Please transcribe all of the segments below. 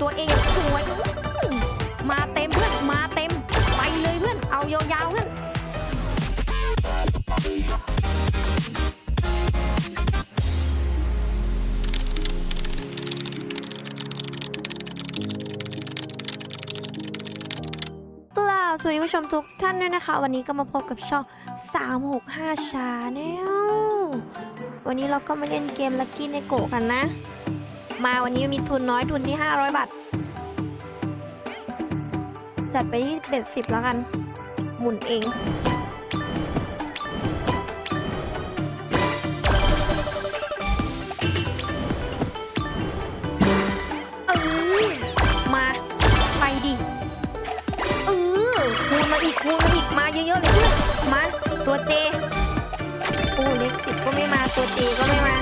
ตัวเองสวยมาเต็มเพื่อนมาเต็ม ไปเลยเพื่อน เอายาวๆเพื่อนกล่าวสวัสดีผู้ชมทุกท่านด้วยนะคะ วันนี้ก็มาพบกับช่อง 365 ชาแนลวันนี้เราก็มาเล่นเกมลั c กี้ในโกกันนะ มาวันนี้มีทุนน้อยทุนที่ 500 บาท จัดไปที่เบ็ดสิบแล้วกัน หมุนเอง เออมา ไปดิ เออคูณมาอีกคูณมาอีก มาเยอะๆเลยมา ตัวเจโอ้เล็กสิบก็ไม่มา ตัวเจก็ไม่มา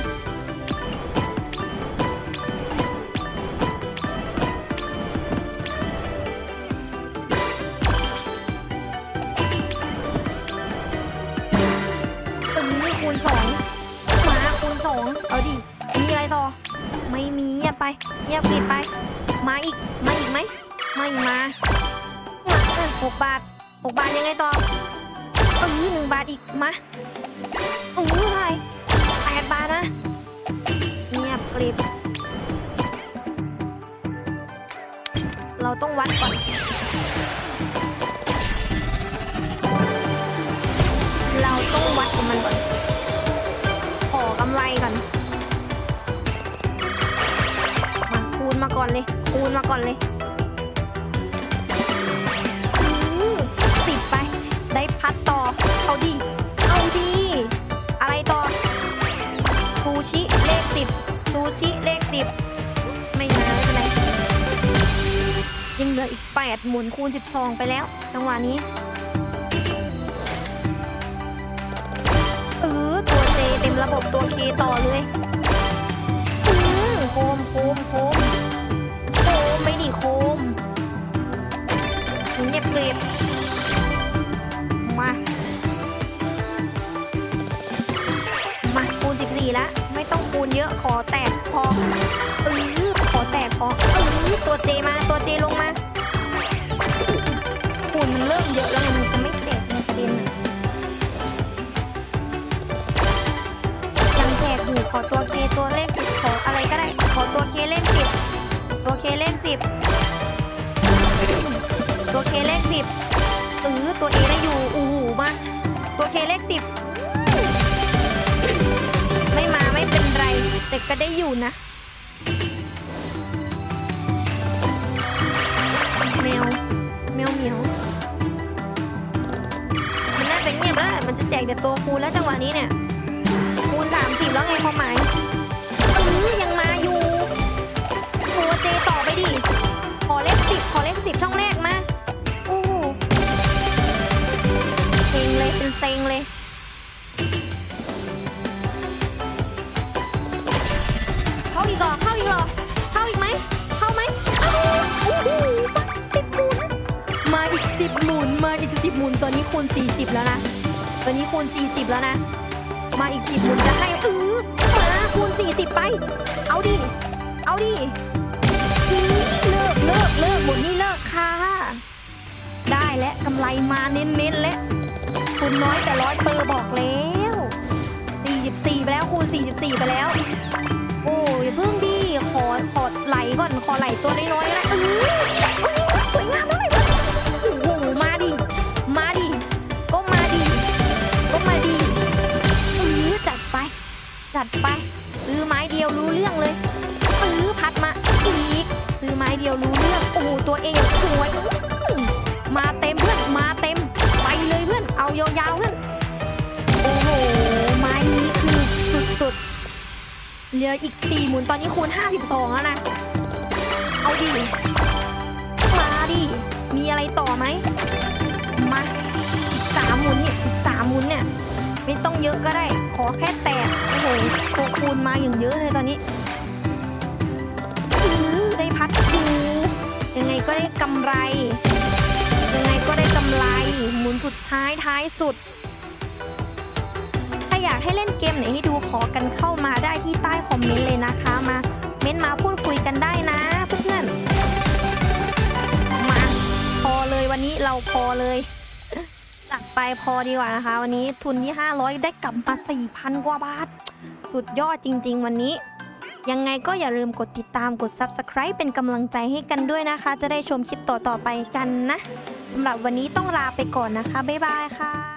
คูณสองมาคูณสองเอาดิ มีอะไรต่อ ไม่มีเงียบไปเงียบปิดไป มาอีก มาอีกไหมไม่มาหกบาทหกบาทยังไงต่อเออหนึ่งบาทอีก มาโอ้ยทาไรแปดบาทนะ เงียบกริบ เราต้องวัดก่อนเราต้องวัดกับมันก่อน มาก่อนเลย คูณมาก่อนเลยสิบไป ได้พัดต่อ เอาดี เอาดี อะไรต่อ ชูชิเลขสิบชูชิเลขสิบไม่มาไม่เป็นไรยังเหลืออีกแปดหมุนคูณสิบสองไปแล้ว จังหวะนี้เออตัวเจเต็มระบบตัวเคต่อเลย เงียบเกรดมา มาคูณ14แล้วไม่ต้องคูณเยอะขอแตกพอเออขอแตกพอเออตัวเจมาตัวเจลงมาคูณมันเริ่มเยอะแล้วมันจะไม่แตกในประเด็นน่ะยังแตกอยู่ขอตัวเคตัวเลขสิบขออะไรก็ได้ ขอตัวเคเลขสิบตัวเคเลขสิบ เคเลขสิบเออตัวเอได้อยู่อู้หูมาตัวเคเลขสิบไม่มาไม่เป็นไร แต่ก็ได้อยู่นะแมวแมวเหมียวมันน่าจะเงียบแล้วแหละมันจะแจกแต่ตัวคูณแล้วจังหวะนี้เนี่ยคูณสามสิบแล้วไงความหมาย เลยเป็นเซ็งเลย เข้าอีกหรอเข้าอีกหรอเข้าอีกไหมเข้าไหมโอ้โหสิบหมุน มาอีกสิบหมุน มาอีกสิบหมุน ตอนนี้คูณสี่สิบแล้วนะ ตอนนี้คูณสี่สิบแล้วนะ มาอีกสิบหมุนจะให้เออมาคูณสี่สิบไป เอาดิ เอาดิเลิกเลิกเลิกหมุนนี่เลิกค่ะ ได้และกำไรมาเน้นๆและ คูณน้อยแต่ร้อยเปอร์บอกแล้ว44 ไปแล้วคูณ44 ไปแล้ว โอ้ยเพิ่งดีขอขอไหลก่อนขอไหลตัวน้อยๆนะออเอสวยงามด้วยโอ้โหมาดิมาดิก็มาดิก็มาดิเออจัดไป จัดไปซื้อไม้เดียวรู้เรื่องเลยเออพัดมาอีกซื้อไม้เดียวรู้เรื่องโอ้โหตัวเองสวยมาเต็ม เหลืออีก4หมุนตอนนี้คูณ52แล้วนะ เอาดิ มาดิ มีอะไรต่อไหม มาอีก3หมุนเนี่ยอีก3หมุนเนี่ย ไม่ต้องเยอะก็ได้ ขอแค่แตกโอ้โหตัวคูณมาอย่างเยอะเลยตอนนี้ได้พัดดูยังไงก็ได้กำไร ยังไงก็ได้กำไร หมุนสุดท้ายท้ายสุด อยากให้เล่นเกมไหนให้ดูขอกันเข้ามาได้ที่ใต้คอมเมนต์เลยนะคะมา เม้นมาพูดคุยกันได้นะเพื่อนมาพอเลยวันนี้เราพอเลยจัดไปพอดีกว่านะคะ วันนี้ทุนที่ 500 ได้กลับมา 4,000 กว่าบาท สุดยอดจริง ๆ วันนี้ ยังไงก็อย่าลืมกดติดตามกด Subscribe เป็นกำลังใจให้กันด้วยนะคะ จะได้ชมคลิปต่อ ๆ ไปกันนะสำหรับวันนี้ต้องลาไปก่อนนะคะ บ๊ายบายค่ะ